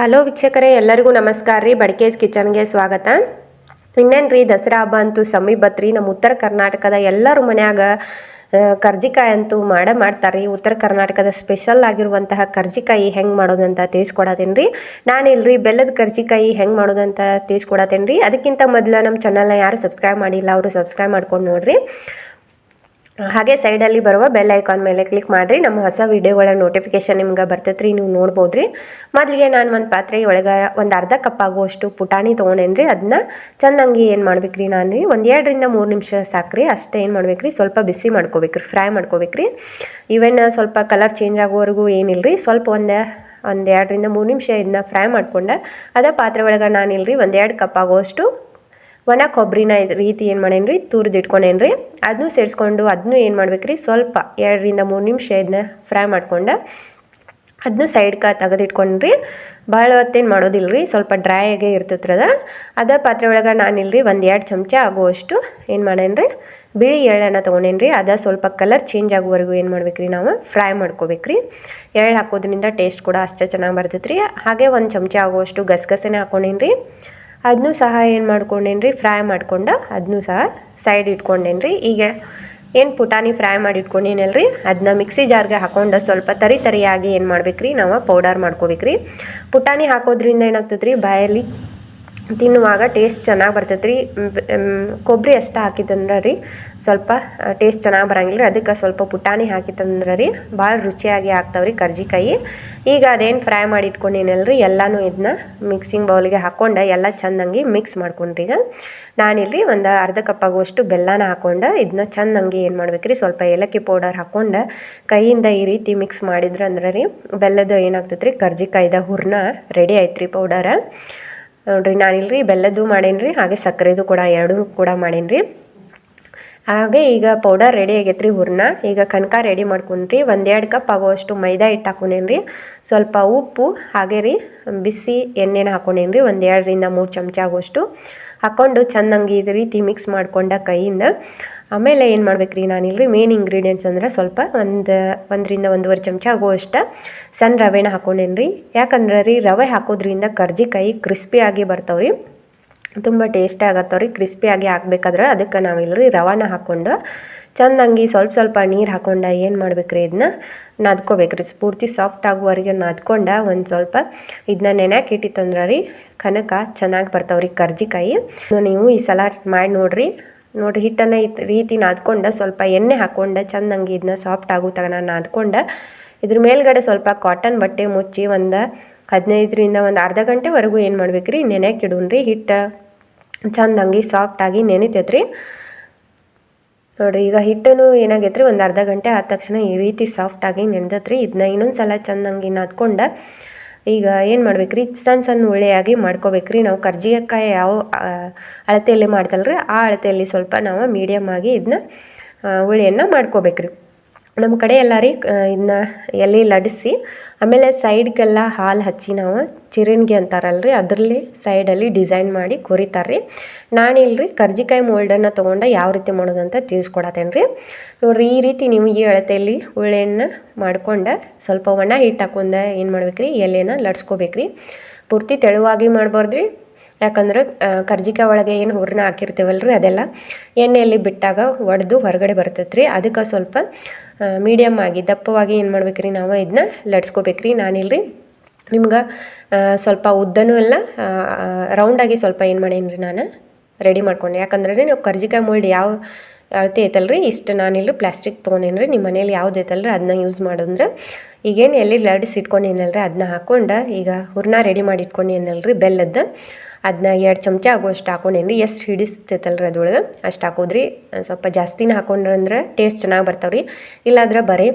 Hello ವೀಕ್ಷಕರೇ, ಎಲ್ಲರಿಗೂ ನಮಸ್ಕಾರ ರೀ. ಬಡಕೇಜ್ ಕಿಚನ್ಗೆ ಸ್ವಾಗತ. ಇನ್ನೇನು ರೀ ದಸರಾ ಹಬ್ಬ ಅಂತೂ ಸಮೀಪ ನಮ್ಮ ಉತ್ತರ ಕರ್ನಾಟಕದ ಎಲ್ಲರೂ ಮನ್ಯಾಗ ಕರ್ಜಿಕಾಯಿ ಅಂತೂ ಮಾಡೇ ಮಾಡ್ತಾರೆ ರೀ ಉತ್ತರ ಕರ್ನಾಟಕದ ಸ್ಪೆಷಲ್ ಆಗಿರುವಂತಹ ಕರ್ಜಿಕಾಯಿ ಹೆಂಗೆ ಮಾಡೋದಂತ ತಿಳಿಸ್ಕೊಡತ್ತೇನೆ ರೀ. ನಾನು ಇಲ್ಲಿ ಬೆಲ್ಲದ ಕರ್ಜಿಕಾಯಿ ಹೆಂಗೆ ಮಾಡೋದಂತ ತಿಳಿಸ್ಕೊಡತ್ತೇನೆ ರೀ. ಅದಕ್ಕಿಂತ ಮೊದಲು ನಮ್ಮ ಚಾನಲ್ನ ಯಾರು ಸಬ್ಸ್ಕ್ರೈಬ್ ಮಾಡಿಲ್ಲ, ಅವರು ಸಬ್ಸ್ಕ್ರೈಬ್ ಮಾಡ್ಕೊಂಡು ನೋಡ್ರಿ. ಹಾಗೆ ಸೈಡಲ್ಲಿ ಬರುವ ಬೆಲ್ ಐಕಾನ್ ಮೇಲೆ ಕ್ಲಿಕ್ ಮಾಡಿರಿ. ನಮ್ಮ ಹೊಸ ವೀಡಿಯೋಗಳ ನೋಟಿಫಿಕೇಶನ್ ನಿಮ್ಗೆ ಬರ್ತೈತೆ ನೀವು ನೋಡ್ಬೋದು ರೀ ಮೊದಲಿಗೆ ನಾನು ಒಂದು ಪಾತ್ರೆ, ಒಳಗೆ ಒಂದು ಅರ್ಧ ಕಪ್ ಆಗುವಷ್ಟು ಪುಟಾಣಿ ತೊಗೊಂಡೇನ್ರಿ. ಅದನ್ನ ಚೆನ್ನಾಗಿ ಏನು ಮಾಡ್ಬೇಕ್ರಿ ನಾನು ರೀ ಒಂದು ಎರಡರಿಂದ ಮೂರು ನಿಮಿಷ ಸಾಕ್ರಿ. ಅಷ್ಟೇ ಏನು ಮಾಡ್ಬೇಕ್ರಿ? ಸ್ವಲ್ಪ ಬಿಸಿ ಮಾಡ್ಕೋಬೇಕ್ರಿ ಫ್ರೈ ಮಾಡ್ಕೋಬೇಕ್ರಿ. ಈವನ್ ಸ್ವಲ್ಪ ಕಲರ್ ಚೇಂಜ್ ಆಗೋವರೆಗೂ ಏನಿಲ್ಲ ರೀ ಸ್ವಲ್ಪ ಒಂದು ಒಂದು ಎರಡರಿಂದ ಮೂರು ನಿಮಿಷ ಇದನ್ನ ಫ್ರೈ ಮಾಡ್ಕೊಂಡೆ, ಅದೇ ಪಾತ್ರೆ ಒಳಗೆ ನಾನು ಇಲ್ರಿ ಒಂದು ಎರಡು ಕಪ್ ಆಗುವಷ್ಟು ಒಣ ಕೊಬ್ಬರಿನ ರೀತಿ ಏನು ಮಾಡೇನ್ರಿ? ತುರಿದಿಟ್ಕೊಂಡೇನ್ರಿ ಅದನ್ನೂ ಸೇರಿಸ್ಕೊಂಡು ಅದನ್ನೂ ಏನು ಮಾಡ್ಬೇಕ್ರಿ? ಸ್ವಲ್ಪ ಎರಡರಿಂದ ಮೂರು ನಿಮಿಷ ಇದನ್ನ ಫ್ರೈ ಮಾಡ್ಕೊಂಡು ಅದನ್ನು ಸೈಡ್ಗೆ ತೆಗೆದಿಟ್ಕೊಂಡ್ರಿ. ಭಾಳ ಹೊತ್ತೇನು ಮಾಡೋದಿಲ್ಲ ರೀ ಸ್ವಲ್ಪ ಡ್ರೈ ಆಗೇ ಇರ್ತೈತ್ರಿ ಅದ. ಅದೇ ಪಾತ್ರೆ ಒಳಗೆ ನಾನಿಲ್ರಿ ಒಂದು ಎರಡು ಚಮಚ ಆಗುವಷ್ಟು ಏನು ಮಾಡೇನ್ರಿ? ಬಿಳಿ ಎಳ್ಳನ್ನು ತೊಗೊಂಡೇನ್ರಿ. ಅದ ಸ್ವಲ್ಪ ಕಲರ್ ಚೇಂಜ್ ಆಗುವವರೆಗೂ ಏನು ಮಾಡ್ಬೇಕ್ರಿ ನಾವು? ಫ್ರೈ ಮಾಡ್ಕೋಬೇಕ್ರಿ. ಎಳ್ಳು ಹಾಕೋದ್ರಿಂದ ಟೇಸ್ಟ್ ಕೂಡ ಅಷ್ಟೇ ಚೆನ್ನಾಗಿ ಬರ್ತೈತ್ರಿ. ಹಾಗೆ ಒಂದು ಚಮಚ ಆಗುವಷ್ಟು ಗಸಗಸೆನೇ ಹಾಕೊಂಡೇನ್ರಿ. ಅದನ್ನೂ ಸಹ ಏನು ಮಾಡ್ಕೊಂಡೇನ್ರಿ? ಫ್ರೈ ಮಾಡ್ಕೊಂಡು ಅದನ್ನೂ ಸಹ ಸೈಡ್ ಇಟ್ಕೊಂಡೇನ್ರಿ. ಈಗ ಏನು ಪುಟಾಣಿ ಫ್ರೈ ಮಾಡಿ ರೀ ಅದನ್ನ ಮಿಕ್ಸಿ ಜಾರ್ಗೆ ಹಾಕೊಂಡು ಸ್ವಲ್ಪ ತರಿ ತರಿಯಾಗಿ ಏನು ಮಾಡ್ಬೇಕು ರೀ ನಾವು ಪೌಡರ್ ಮಾಡ್ಕೋಬೇಕು ರೀ ಪುಟಾಣಿ ಹಾಕೋದ್ರಿಂದ ಏನಾಗ್ತದೆ ರೀ ಬಾಯಲ್ಲಿ ತಿನ್ನುವಾಗ ಟೇಸ್ಟ್ ಚೆನ್ನಾಗಿ ಬರ್ತೈತೆ ರೀ ಕೊಬ್ಬರಿ ಅಷ್ಟು ಹಾಕಿದಂದ್ರೆ ರೀ, ಸ್ವಲ್ಪ ಟೇಸ್ಟ್ ಚೆನ್ನಾಗಿ ಬರಂಗಿಲ್ಲ ರೀ ಅದಕ್ಕೆ ಸ್ವಲ್ಪ ಪುಟಾಣಿ ಹಾಕಿತ್ತಂದ್ರೆ ರೀ, ಭಾಳ ರುಚಿಯಾಗಿ ಆಗ್ತಾವೆ ರೀ ಕರ್ಜಿಕಾಯಿ. ಈಗ ಅದೇನು ಫ್ರೈ ಮಾಡಿ ಇಟ್ಕೊಂಡೇನಲ್ಲ ರೀ ಎಲ್ಲನೂ ಇದನ್ನ ಮಿಕ್ಸಿಂಗ್ ಬೌಲಿಗೆ ಹಾಕ್ಕೊಂಡು ಎಲ್ಲ ಚೆಂದಂಗೆ ಮಿಕ್ಸ್ ಮಾಡ್ಕೊಂಡ್ರಿ ಈಗ. ನಾನಿಲ್ಲಿ ಒಂದು ಅರ್ಧ ಕಪ್ ಆಗುವಷ್ಟು ಬೆಲ್ಲನ ಹಾಕ್ಕೊಂಡು ಇದನ್ನ ಚೆಂದಂಗೆ ಏನು ಮಾಡ್ಬೇಕು ರೀ ಸ್ವಲ್ಪ ಏಲಕ್ಕಿ ಪೌಡರ್ ಹಾಕ್ಕೊಂಡು ಕೈಯಿಂದ ಈ ರೀತಿ ಮಿಕ್ಸ್ ಮಾಡಿದ್ರೆ ಅಂದ್ರೆ ರೀ, ಬೆಲ್ಲದ ಏನಾಗ್ತೈತೆ ರೀ ಕರ್ಜಿಕಾಯ್ದ ಹುರ್ನ ರೆಡಿ ಆಯ್ತು ರೀ ಪೌಡರ. ನೋಡ್ರಿ ನಾನಿಲ್ರಿ ಬೆಲ್ಲದ್ದು ಮಾಡೇನ್ರಿ ಹಾಗೆ ಸಕ್ಕರೆದು ಕೂಡ ಎರಡೂ ಕೂಡ ಮಾಡೇನ್ರಿ. ಹಾಗೆ ಈಗ ಪೌಡರ್ ರೆಡಿ ಆಗೈತೆ ರೀ ಹೂರ್ಣ. ಈಗ ಕನಕ ರೆಡಿ ಮಾಡ್ಕೊಂಡ್ರಿ. ಒಂದೆರಡು ಕಪ್ ಆಗುವಷ್ಟು ಮೈದಾ ಹಿಟ್ಟು ಹಾಕೊಂಡೇನ್ರಿ. ಸ್ವಲ್ಪ ಉಪ್ಪು, ಹಾಗೆ ರೀ ಬಿಸಿ ಎಣ್ಣೆನ ಹಾಕೊಂಡೇನ್ರಿ. ಒಂದು ಎರಡರಿಂದ ಮೂರು ಚಮಚ ಆಗುವಷ್ಟು. ಹಾಕ್ಕೊಂಡು ಚೆನ್ನಾಗಿ ಇದು ರೀತಿ ಮಿಕ್ಸ್ ಮಾಡ್ಕೊಂಡ ಕೈಯಿಂದ. ಆಮೇಲೆ ಏನು ಮಾಡ್ಬೇಕ್ರಿ ನಾನಿಲ್ರಿ ಮೇನ್ ಇಂಗ್ರೀಡಿಯೆಂಟ್ಸ್ ಅಂದ್ರೆ ಸ್ವಲ್ಪ ಒಂದು, ಒಂದರಿಂದ ಒಂದೂವರೆ ಚಮಚ ಆಗುವಷ್ಟು ಸಣ್ಣ ರವೆನ ಹಾಕೊಂಡೇನ್ರಿ. ಯಾಕಂದ್ರೆ ರೀ ರವೆ ಹಾಕೋದ್ರಿಂದ ಕರ್ಜಿಕಾಯಿ ಕ್ರಿಸ್ಪಿಯಾಗಿ ಬರ್ತಾವ್ರಿ. ತುಂಬ ಟೇಸ್ಟ್ ಆಗತ್ತವ್ರಿ ಕ್ರಿಸ್ಪಿಯಾಗಿ ಹಾಕ್ಬೇಕಾದ್ರೆ ಅದಕ್ಕೆ ನಾವಿಲ್ಲರಿ ರವಾನ ಹಾಕ್ಕೊಂಡು ಚಂದಂಗಿ ಸ್ವಲ್ಪ ಸ್ವಲ್ಪ ನೀರು ಹಾಕೊಂಡ ಏನು ಮಾಡ್ಬೇಕ್ರಿ ಇದನ್ನ ನಾದ್ಕೋಬೇಕ್ರಿ. ಪೂರ್ತಿ ಸಾಫ್ಟ್ ಆಗುವವರೆಗೆ ನಾದ್ಕೊಂಡು ಒಂದು ಸ್ವಲ್ಪ ಇದನ್ನ ನೆನೆಯಾಕೆ ಇಟ್ಟಿತ್ತಂದ್ರೆ ರೀ ಕನಕ ಚೆನ್ನಾಗಿ ಬರ್ತಾವ್ರಿ ಕರ್ಜಿಕಾಯಿ. ನೀವು ಈ ಸಲ ಮಾಡಿ ನೋಡ್ರಿ. ನೋಡಿರಿ ಹಿಟ್ಟನ್ನು ಈ ರೀತಿ ನಾದ್ಕೊಂಡು ಸ್ವಲ್ಪ ಎಣ್ಣೆ ಹಾಕ್ಕೊಂಡು ಚಂದಂಗಿ ಇದನ್ನ ಸಾಫ್ಟ್ ಆಗೋ ತಗನ ನಾದ್ಕೊಂಡು, ಇದ್ರ ಮೇಲ್ಗಡೆ ಸ್ವಲ್ಪ ಕಾಟನ್ ಬಟ್ಟೆ ಮುಚ್ಚಿ ಒಂದು ಹದಿನೈದರಿಂದ ಒಂದು ಅರ್ಧ ಗಂಟೆವರೆಗೂ ಏನು ಮಾಡ್ಬೇಕ್ರಿ? ನೆನೆಯಕ್ಕೆ ರೀ ಹಿಟ್ಟು ಚಂದಂಗೆ ಸಾಫ್ಟಾಗಿ ನೆನಿತೈತ್ರಿ. ನೋಡಿರಿ, ಈಗ ಹಿಟ್ಟನ್ನು ಏನಾಗೈತೆ ರೀ ಒಂದು ಅರ್ಧ ಗಂಟೆ ಆದ ತಕ್ಷಣ ಈ ರೀತಿ ಸಾಫ್ಟಾಗಿ ನೆನೆದತ್ರಿ. ಇದನ್ನ ಇನ್ನೊಂದು ಸಲ ಚಂದಂಗೆ ನಾದ್ಕೊಂಡು ಈಗ ಏನು ಮಾಡ್ಬೇಕ್ರಿ? ಸಣ್ಣ ಸಣ್ಣ ಉಳ್ಳೆಯಾಗಿ ಮಾಡ್ಕೋಬೇಕ್ರಿ. ನಾವು ಕರ್ಜಿಕಾಯಿ ಯಾವ ಅಳತೆಯಲ್ಲಿ ಅಳತೆಯಲ್ಲಿ ರೀ ಆ ಅಳತೆಯಲ್ಲಿ ಸ್ವಲ್ಪ ನಾವು ಮೀಡಿಯಮ್ ಆಗಿ ಇದನ್ನ ಉಳ್ಳೆಯನ್ನು ಮಾಡ್ಕೋಬೇಕ್ರಿ. ನಮ್ಮ ಕಡೆ ಎಲ್ಲ ರೀ ಇದನ್ನ ಎಲೆ ಲಡಿಸಿ, ಆಮೇಲೆ ಸೈಡ್ಗೆಲ್ಲ ಹಾಲು ಹಚ್ಚಿ ನಾವು ಚಿರಣಿಗೆ ಅಂತಾರಲ್ರಿ, ಅದರಲ್ಲಿ ಸೈಡಲ್ಲಿ ಡಿಸೈನ್ ಮಾಡಿ ಕೊರಿತಾರೆ ರೀ ನಾನಿಲ್ರಿ ಕರ್ಜಿಕಾಯಿ ಮೋಲ್ಡನ್ನು ತೊಗೊಂಡು ಯಾವ ರೀತಿ ಮಾಡೋದಂತ ತಿಳಿಸ್ಕೊಡತ್ತೇನೆ ರೀ ನೋಡ್ರಿ, ಈ ರೀತಿ ನೀವು ಈ ಅಳತೆಯಲ್ಲಿ ಉಳ್ಳೆಯನ್ನು ಮಾಡ್ಕೊಂಡು ಸ್ವಲ್ಪ ಒಣ ಹಿಟ್ಟು ಹಾಕೊಂಡು ಏನು ಮಾಡ್ಬೇಕು ರೀ ಎಲೆನ ಲಡ್ಸ್ಕೋಬೇಕ್ರಿ. ಪೂರ್ತಿ ತೆಳುವಾಗಿ ಮಾಡ್ಬಾರ್ದ್ರಿ. ಯಾಕಂದ್ರೆ ಕರ್ಜಿಕಾಯಿ ಒಳಗೆ ಏನು ಹೂರ್ಣ ಹಾಕಿರ್ತೀವಲ್ರಿ ಅದೆಲ್ಲ? ಎಣ್ಣೆಯಲ್ಲಿ ಬಿಟ್ಟಾಗ ಒಡೆದು ಹೊರಗಡೆ ಬರ್ತೈತೆ ರೀ ಅದಕ್ಕೆ ಸ್ವಲ್ಪ ಮೀಡಿಯಮ್ ಆಗಿ ದಪ್ಪವಾಗಿ ಏನು ಮಾಡ್ಬೇಕ್ರಿ ನಾವು ಇದನ್ನ ಲಡ್ಸ್ಕೋಬೇಕ್ರಿ ನಾನಿಲ್ರಿ, ನಿಮ್ಗೆ ಸ್ವಲ್ಪ ಉದ್ದನೂ ಎಲ್ಲ ರೌಂಡಾಗಿ ಸ್ವಲ್ಪ ಏನು ಮಾಡೀನಿ ರೀ ನಾನು? ರೆಡಿ ಮಾಡ್ಕೊಂಡೆ. ಯಾಕಂದ್ರೆ ರೀ ನೀವು ಕರ್ಜಿಕಾಯಿ ಮೋಲ್ಡ್ ಯಾವ ಅಳತೆ ಐತಲ್ರಿ, ಇಷ್ಟು ನಾನಿಲ್ಲಿ ಪ್ಲಾಸ್ಟಿಕ್ ತೊಗೊಂಡೇನಿ ರೀ ನಿಮ್ಮ ಮನೇಲಿ ಯಾವ್ದು ಐತಲ್ರಿ ಅದನ್ನ ಯೂಸ್ ಮಾಡೋದ್ರೆ ಈಗೇನು ಎಲ್ಲಿ ಲಡ್ಸ್ ಇಟ್ಕೊಂಡೇನಲ್ರಿ ಅದನ್ನ ಹಾಕೊಂಡು ಈಗ ಹೂರ್ಣ ರೆಡಿ ಮಾಡಿ ಇಟ್ಕೊಂಡೇನಲ್ರಿ ಬೆಲ್ಲದ್ದು. ಅದನ್ನ ಎರಡು ಚಮಚ ಆಗುವಷ್ಟು ಹಾಕೊಂಡೇನ್ರಿ ಎಷ್ಟು ಹಿಡಿಸ್ತೈತಲ್ರಿ ಅದ್ರೊಳಗೆ? ಅಷ್ಟು ಹಾಕೋದ್ರಿ. ಸ್ವಲ್ಪ ಜಾಸ್ತಿನ ಹಾಕೊಂಡ್ರೆ ಅಂದ್ರೆ ಟೇಸ್ಟ್ ಚೆನ್ನಾಗಿ ಬರ್ತಾವ್ರಿ. ಇಲ್ಲಾಂದ್ರೆ ಬರೀ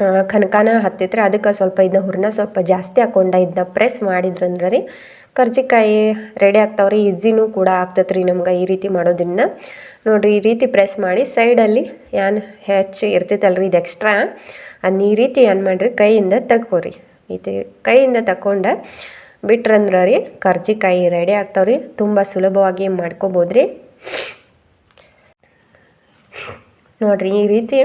ಕನಕನ ಕನಕಾನ ಹತ್ತೈತ್ರಿ. ಅದಕ್ಕೆ ಸ್ವಲ್ಪ ಇದನ್ನ ಹುರ್ನ ಸ್ವಲ್ಪ ಜಾಸ್ತಿ ಹಾಕೊಂಡ ಇದನ್ನ ಪ್ರೆಸ್ ಮಾಡಿದ್ರಂದ್ರೆ ರೀ ಕರ್ಜಿಕಾಯಿ ರೆಡಿ ಆಗ್ತಾವ್ರಿ. ಈಸಿನೂ ಕೂಡ ಆಗ್ತೈತೆ ರೀ ನಮ್ಗೆ ಈ ರೀತಿ ಮಾಡೋದನ್ನ. ನೋಡಿರಿ, ಈ ರೀತಿ ಪ್ರೆಸ್ ಮಾಡಿ ಸೈಡಲ್ಲಿ ಏನು ಹೆಚ್ಚು ಇರ್ತೈತಲ್ರಿ ಇದು ಎಕ್ಸ್ಟ್ರಾ ಅದನ್ನ ಈ ರೀತಿ ಏನು ಮಾಡಿರಿ, ಕೈಯಿಂದ ತಗೋರಿ ಇದು ಕೈಯಿಂದ ತಗೊಂಡು ಬಿಟ್ರಂದ್ರೆ ರೀ ಕರ್ಜಿಕಾಯಿ ರೆಡಿ ಆಗ್ತಾವ್ರಿ. ತುಂಬ ಸುಲಭವಾಗಿ ಮಾಡ್ಕೋಬೋದು ರೀ ನೋಡಿರಿ, ಈ ರೀತಿ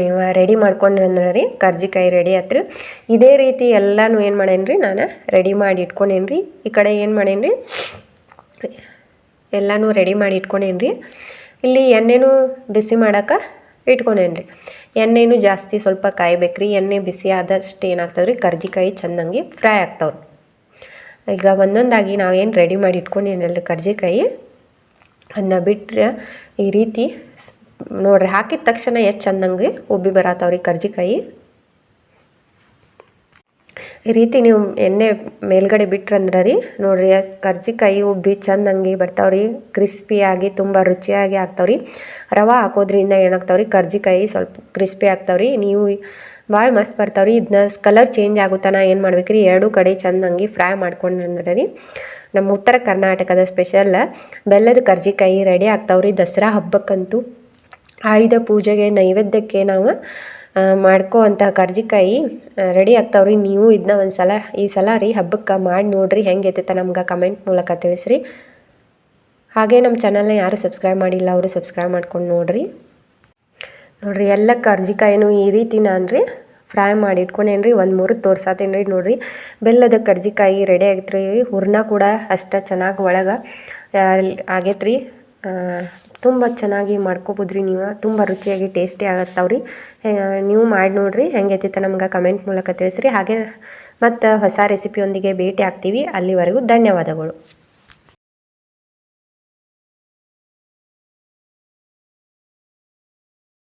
ನೀವು ರೆಡಿ ಮಾಡ್ಕೊಂಡ್ರಿ ರೀ ಕರ್ಜಿಕಾಯಿ ರೆಡಿ ಆತ್ರಿ. ಇದೇ ರೀತಿ ಎಲ್ಲನೂ ಏನು ಮಾಡೇನಿ ರೀ ನಾನು ರೆಡಿ ಮಾಡಿ ಇಟ್ಕೊಂಡೇನಿ ರೀ ಈ ಕಡೆ ಏನು ಮಾಡೇನಿ ರೀ ಎಲ್ಲನೂ ರೆಡಿ ಮಾಡಿ ಇಟ್ಕೊಂಡೇನಿ ರೀ ಇಲ್ಲಿ ಎಣ್ಣೆನೂ ಬಿಸಿ ಮಾಡೋಕೆ ಇಟ್ಕೊಂಡೇನಿ ರೀ ಎಣ್ಣೆನೂ ಜಾಸ್ತಿ ಸ್ವಲ್ಪ ಕಾಯಬೇಕ್ರಿ. ಎಣ್ಣೆ ಬಿಸಿ ಆದಷ್ಟು ಏನಾಗ್ತದೆ ಕರ್ಜಿಕಾಯಿ ಚೆಂದಂಗೆ ಫ್ರೈ ಆಗ್ತಾವ್ರಿ. ಈಗ ಒಂದೊಂದಾಗಿ ನಾವೇನು ರೆಡಿ ಮಾಡಿ ಇಟ್ಕೊಂಡಿನಲ್ಲ ಕರ್ಜಿಕಾಯಿ ಅದನ್ನ ಬಿಟ್ಟರೆ ಈ ರೀತಿ ನೋಡಿರಿ ಹಾಕಿದ ತಕ್ಷಣ ಎಷ್ಟು ಚಂದಂಗೆ ಉಬ್ಬಿ ಬರತ್ತವ್ರಿ ಕರ್ಜಿಕಾಯಿ. ಈ ರೀತಿ ನೀವು ಎಣ್ಣೆ ಮೇಲ್ಗಡೆ ಬಿಟ್ರಂದ್ರೆ ರೀ, ನೋಡ್ರಿ ಕರ್ಜಿಕಾಯಿ ಉಬ್ಬಿ ಚಂದಂಗೆ ಬರ್ತಾವ್ರಿ ಕ್ರಿಸ್ಪಿಯಾಗಿ ತುಂಬ ರುಚಿಯಾಗಿ ಆಗ್ತಾವ್ರಿ. ರವೆ ಹಾಕೋದ್ರಿಂದ ಏನಾಗ್ತಾವ್ರಿ, ಕರ್ಜಿಕಾಯಿ ಸ್ವಲ್ಪ ಕ್ರಿಸ್ಪಿ ಆಗ್ತಾವ್ರಿ. ನೀವು ಭಾಳ ಮಸ್ತ್ ಬರ್ತಾವ್ರಿ. ಇದನ್ನ ಕಲರ್ ಚೇಂಜ್ ಆಗುತ್ತಾನ ಏನು ಮಾಡ್ಬೇಕ್ರಿ, ಎರಡೂ ಕಡೆ ಚಂದಂಗೆ ಫ್ರೈ ಮಾಡ್ಕೊಂಡ್ರೆ ರೀ, ನಮ್ಮ ಉತ್ತರ ಕರ್ನಾಟಕದ ಸ್ಪೆಷಲ್ ಬೆಲ್ಲದ ಕರ್ಜಿಕಾಯಿ ರೆಡಿ ಆಗ್ತಾವ್ರಿ ದಸರಾ ಹಬ್ಬಕ್ಕಂತೂ. ಆಯುಧ ಪೂಜೆಗೆ ನೈವೇದ್ಯಕ್ಕೆ ನಾವು ಮಾಡ್ಕೋ ಅಂತ ಕರ್ಜಿಕಾಯಿ ರೆಡಿ ಆಗ್ತಾವ್ರಿ. ನೀವು ಇದನ್ನ ಒಂದು ಸಲ, ಈ ಸಲ ರೀ ಹಬ್ಬಕ್ಕೆ ಮಾಡಿ ನೋಡ್ರಿ ಹೆಂಗೆ ಇರ್ತೈತೆ ನಮ್ಗೆ ಕಮೆಂಟ್ ಮೂಲಕ ತಿಳಿಸ್ರಿ. ಹಾಗೆ ನಮ್ಮ ಚಾನಲ್ನ ಯಾರು ಸಬ್ಸ್ಕ್ರೈಬ್ ಮಾಡಿಲ್ಲ, ಅವರು ಸಬ್ಸ್ಕ್ರೈಬ್ ಮಾಡ್ಕೊಂಡು ನೋಡ್ರಿ. ನೋಡ್ರಿ, ಎಲ್ಲ ಕರ್ಜಿಕಾಯಿನೂ ಈ ರೀತಿ ನಾನು ರೀ ಫ್ರೈ ಮಾಡಿ ಇಟ್ಕೊಂಡೇನ್ರಿ ರೀ ಒಂದು ಮೂರು ತೋರ್ಸಾತೇನು ರೀ ನೋಡಿರಿ. ಬೆಲ್ಲದ ಕರ್ಜಿಕಾಯಿ ರೆಡಿ ಆಗೈತ್ರಿ, ಹೂರ್ಣ ಕೂಡ ಅಷ್ಟೇ ಚೆನ್ನಾಗಿ ಒಳಗೆ ಆಗೈತ್ರಿ. ತುಂಬ ಚೆನ್ನಾಗಿ ಮಾಡ್ಕೊಬೋದ್ರಿ ನೀವು. ತುಂಬ ರುಚಿಯಾಗಿ ಟೇಸ್ಟಿ ಆಗತ್ತಾವ್ರಿ. ನೀವು ಮಾಡಿ ನೋಡ್ರಿ, ಹೆಂಗೈತಿತ್ತ ನಮ್ಗೆ ಕಮೆಂಟ್ ಮೂಲಕ ತಿಳಿಸ್ರಿ. ಹಾಗೆ ಮತ್ತು ಹೊಸ ರೆಸಿಪಿಯೊಂದಿಗೆ ಭೇಟಿ ಆಗ್ತೀವಿ. ಅಲ್ಲಿವರೆಗೂ ಧನ್ಯವಾದಗಳು.